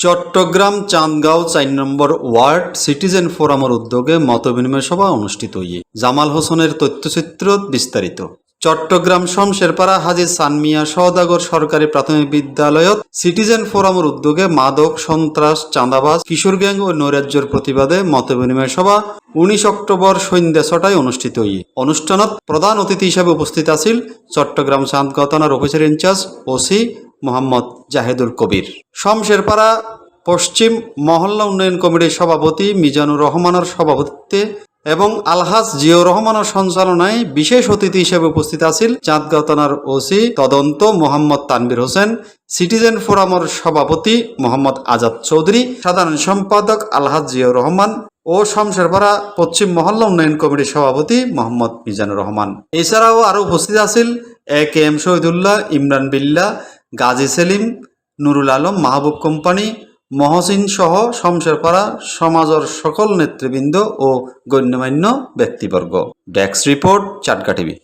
চট্টগ্রাম চাঁদগাঁও চার নম্বর word citizen ফোরামের উদ্যোগে মতবিনিময় সভা অনুষ্ঠিত হয়ে জামাল হোসেনের তথ্যচিত্র বিস্তারিত। চট্টগ্রাম শমশেরপাড়া হাজি সানমিয়া সওদাগর সরকারি প্রাথমিক বিদ্যালয়ত সিটিজেন ফোরামের উদ্যোগে মাদক, সন্ত্রাস, চাঁদাবাজ, কিশোর গ্যাং ও নৈরাজ্যের প্রতিবাদে মতবিনিময় সভা উনিশ অক্টোবর সন্ধ্যা ছটায় অনুষ্ঠিত হই অনুষ্ঠানত প্রধান অতিথি হিসাবে উপস্থিত আছিল চট্টগ্রাম চান্দগাঁও থানার officer incharge, OC Mohammad Jahedul Kabir. Shamsherpara পশ্চিম মহল্লা উন্নয়ন কমিটির সভাপতি মিজানুর রহমানের সভাপতিত্বে এবং আলহাজ জিয়র রহমানের সঞ্চালনায় বিশেষ অতিথি হিসেবে উপস্থিত আছিল চাঁদগাঁও থানার ওসি তদন্ত মোহাম্মদ তানবির হোসেন, সিটিজেন ফোরামের সভাপতি মোহাম্মদ আজাদ চৌধুরী, সাধারণ সম্পাদক আলহাজ জিয়র রহমান ও শমশেরপাড়া পশ্চিম মহল্লা উন্নয়ন কমিটির সভাপতি মোহাম্মদ মিজানুর রহমান। এছাড়াও আরও উপস্থিত আছিল A K M Shahidullah, Imran Billa Gazi Selim, Nurul Alam Mahbub company, Mohsin সহ শমশেরপাড়া সমাজের সকল নেতৃবৃন্দ ও গণ্যমান্য ব্যক্তিবর্গ। ডেক্স রিপোর্ট চাটকা টিভি।